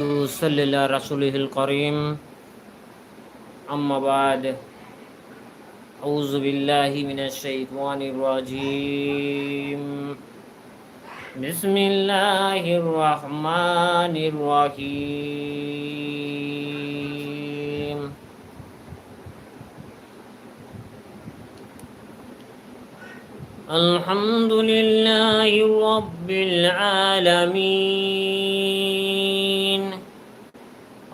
صلى الله رسوله الكريم أما بعد أعوذ بالله من الشيطان الرجيم بسم الله الرحمن الرحيم الحمد لله رب العالمين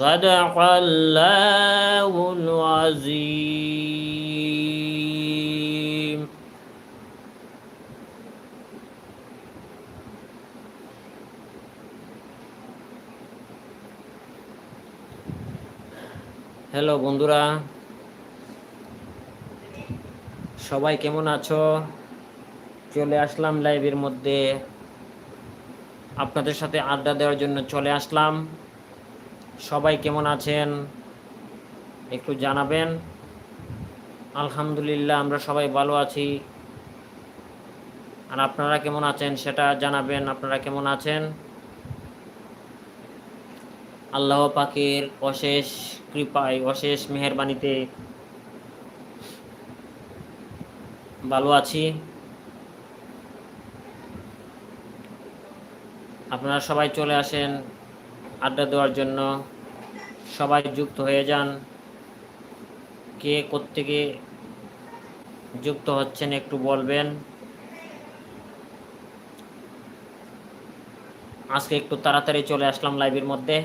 صدق الله العظيم hello বন্ধুরা সবাই কেমন আছো চলে আসলাম লাইভের মধ্যে আপনাদের সাথে আড্ডা দেওয়ার জন্য চলে আসলাম সবাই কেমন আছেন? একটু জানাবেন। আলহামদুলিল্লাহ, আমরা সবাই ভালো আছি। আর আপনারা কেমন আছেন সেটা জানাবেন, আপনারা কেমন আছেন? আল্লাহ পাকের অশেষ কৃপায়, অশেষ মেহরবানিতে ভালো আছি। আপনারা সবাই চলে আসেন আড্ডা দেওয়ার জন্য সবাই যুক্ত হয়ে যান। কে কোত্থেকে যুক্ত হচ্ছেন একটু বলবেন? আজকে একটু তাড়াতাড়ি চলে আসলাম লাইভের মধ্যে।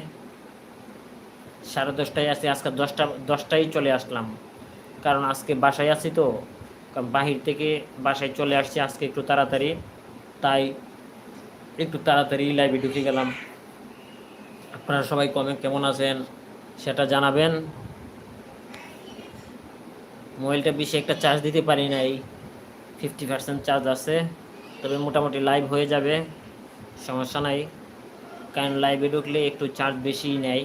সাড়ে দশটায় আছি, আজকে দশটা, দশটায় চলে আসলাম। কারণ আজকে বাসায় আছি তো বাহির থেকে বাসায় চলে আসছি আজকে একটু তাড়াতাড়ি। তাই একটু তাড়াতাড়ি লাইভে ঢুকে গেলাম। আপনারা সবাই কমে কেমন আছেন সেটা জানাবেন। মোবাইলটা বেশি একটা চার্জ দিতে পারি নাই ফিফটি পার্সেন্ট চার্জ আছে, তবে মোটামুটি লাইভ হয়ে যাবে, সমস্যা নাই। কারণ লাইভে ঢুকলে একটু চার্জ বেশি নেয়।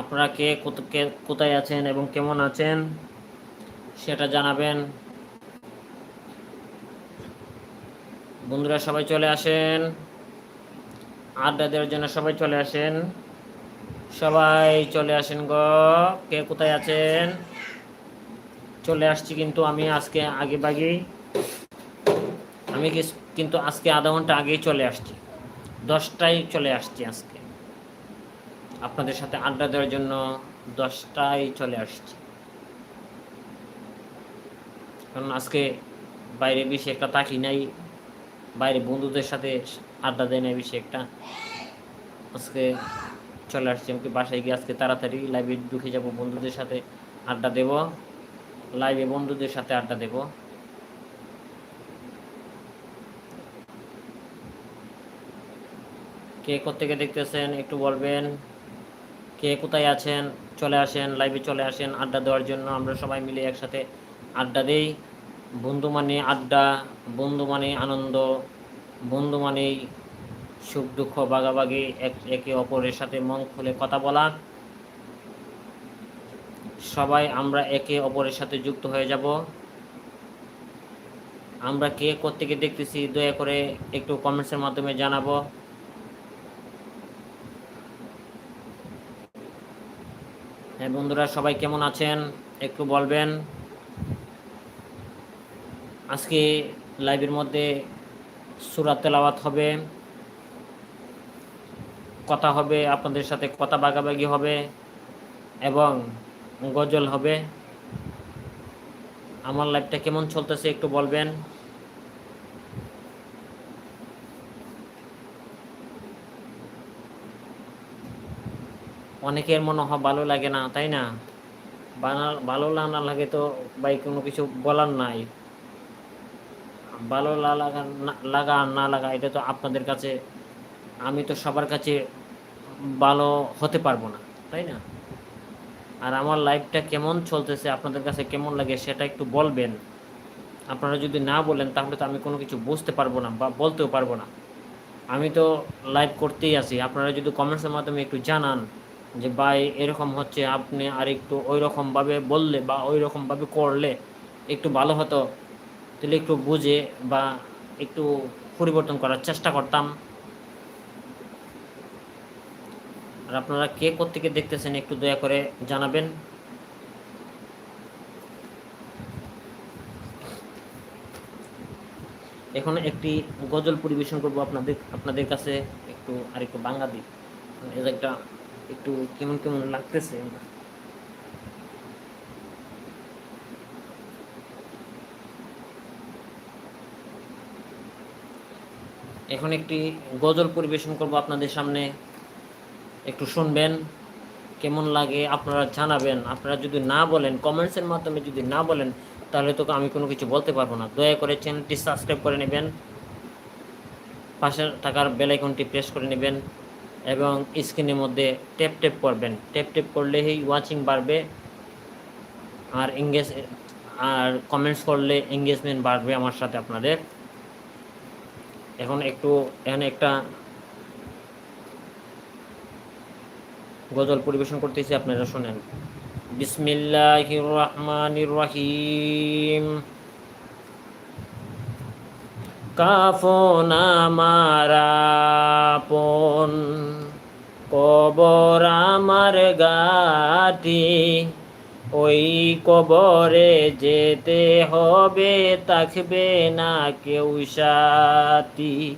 আপনারা কে কোথায় আছেন এবং কেমন আছেন সেটা জানাবেন। বন্ধুরা সবাই চলে আসেন। আড্ডা দেওয়ার জন্য সবাই চলে আসেন। সবাই চলে আসেন গ। কে কোথায় আছেন? চলে আসছি কিন্তু আমি আজকে আগে বাগেই আমি কিন্তু আজকে আধা ঘণ্টা আগেই চলে আসছি। দশটায় চলে আসছি আজকে। আপনাদের সাথে আড্ডা দেওয়ার জন্য দশটায় চলে আসছি। কারণ আজকে বাইরে বেশি একটা তাকি নাই। বাইরে বন্ধুদের সাথে আড্ডা দেয় নাই বেশি একটা। আজকে চলে আসছি আমাকে বাসায় গিয়ে আজকে তাড়াতাড়ি লাইভে ঢুকে যাব বন্ধুদের সাথে আড্ডা দেব। লাইভে বন্ধুদের সাথে আড্ডা দেব। কে কোথেকে দেখতেছেন একটু বলবেন? কে কোথায় আছেন? চলে আসেন লাইভে চলে আসেন আড্ডা দেওয়ার জন্য। আমরা সবাই মিলে একসাথে আড্ডা দেই। বন্ধু মানে আড্ডা, বন্ধু মানে আনন্দ। বন্ধু মানেই সুখ দুঃখ বাগাবাগি এক, একে অপরের সাথে মন খুলে কথা বলা। সবাই আমরা একে অপরের সাথে যুক্ত হয়ে যাব। আমরা কে কোথেকে দেখতেছি, দয়া করে একটু কমেন্টসের মাধ্যমে জানাব। হ্যাঁ বন্ধুরা, সবাই কেমন আছেন? একটু বলবেন। আজকে লাইভের মধ্যে সুরাত তেলাওয়াত হবে, কথা হবে, আপনাদের সাথে কথা বাগাবাগি হবে এবং গজল হবে। আমার লাইফটা কেমন চলতেছে একটু বলবেন? অনেকের মনে হয় ভালো লাগে না, তাই না? ভালো না লাগে তো ভাই কোনো কিছু বলার নাই। ভালো লাগা লাগা না লাগা, এটা তো আপনাদের কাছে, আমি তো সবার কাছে ভালো হতে পারব না, তাই না? আর আমার লাইফটা কেমন চলতেছে, আপনাদের কাছে কেমন লাগে সেটা একটু বলবেন। আপনারা যদি না বলেন, তাহলে তো আমি কোনো কিছু বুঝতে পারব না বা বলতেও পারব না। আমি তো লাইভ করতেই আছি, আপনারা যদি কমেন্টসের মাধ্যমে একটু জানান যে, ভাই, এরকম হচ্ছে, আপনি আর একটু ওই রকমভাবে বললে বা ওই রকমভাবে করলে একটু ভালো হতো। তাহলে একটু বুঝে বা একটু পরিবর্তন করার চেষ্টা করতাম। আর আপনারা কে কোত্থেকে দেখতেছেন একটু দয়া করে জানাবেন। এখন একটি গজল পরিবেশন করব আপনাদের আপনাদের কাছে একটু আর একটু এটা একটা একটু কেমন কেমন লাগতেছে? এখন একটি গজল পরিবেশন করব আপনাদের সামনে। একটু শুনবেন, কেমন লাগে আপনারা জানাবেন। আপনারা যদি না বলেন কমেন্টসের মাধ্যমে যদি না বলেন, তাহলে তো আমি কোনো কিছু বলতে পারব না। দয়া করে চ্যানেলটি সাবস্ক্রাইব করে নেবেন পাশের থাকার বেলাইকনটি প্রেস করে নেবেন, এবং স্ক্রিনের মধ্যে ট্যাপ ট্যাপ করবেন। ট্যাপ ট্যাপ করলেই ওয়াচিং বাড়বে, আর এঙ্গেজ আর কমেন্টস করলে এঙ্গেজমেন্ট বাড়বে আমার সাথে আপনাদের। এখন একটু, এখানে একটা গজল পরিবেশন করতেছি, আপনারা শোনেন। বিসমিল্লাহির রহমানির রহিম। কাফন আমারাপন কবর আমার গাটি। ওই কবরে যেতে হবে, থাকবে না কেউ সাথী।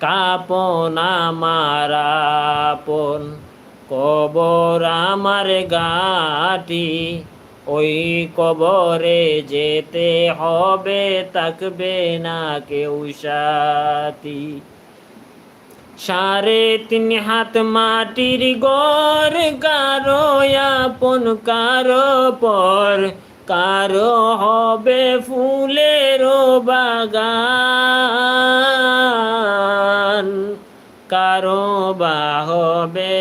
কাপন আমারাপন কবর আমার গাটি ওই কবরে যেতে হবে, থাকবে না কেউ সাথী। সাড়ে তিন হাত মাটির গর কারও আপন, কারও পর, কারও হবে ফুলের বাগান, কারও বা হবে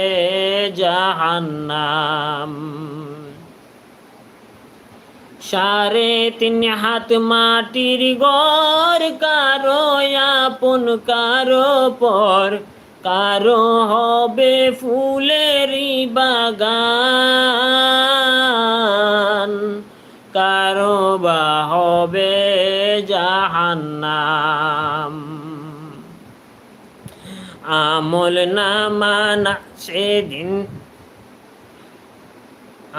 জাহান্নাম। সাড়ে তিন হাত মাটির গর কারও আপন, কারও পর, কারও হবে ফুলেরই বাগান, কারও বা হবে জাহান্নাম। আমল নামা না, সেদিন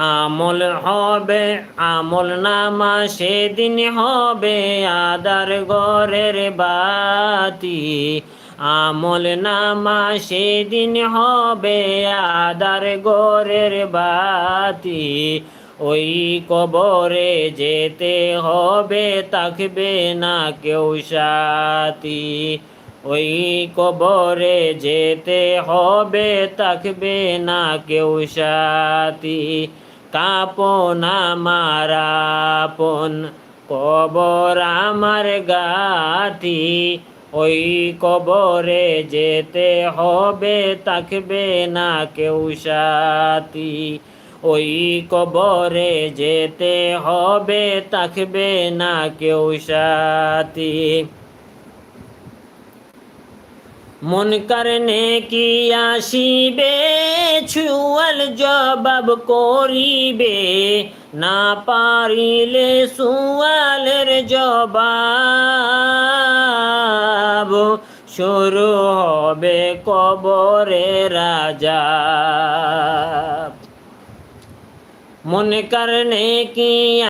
আমল হবে, আমল নামা সেদিন হবে আদার গরের বাতি। আমল নামা সেদিন হবে আদার গরের বাতি। ওই কবরে যেতে হবে, থাকবে না কেউ সাথী। ওই কবরে যেতে হবে, থাকবে না কেউ সাথী। কাপন আমার আপন, কবর আমার গাটি ওই কবরে যেতে হবে, থাকবে না কেউ সাথী। ওই কবরে যেতে হবে, থাকবে না কেউ সাথী। মন কারণে কি আসিবে? ছুয়াল জবাব করিবে। না পারিলে সুয়ালের জবাব শুরু হবে কবরে রাজা। মন কারণে কি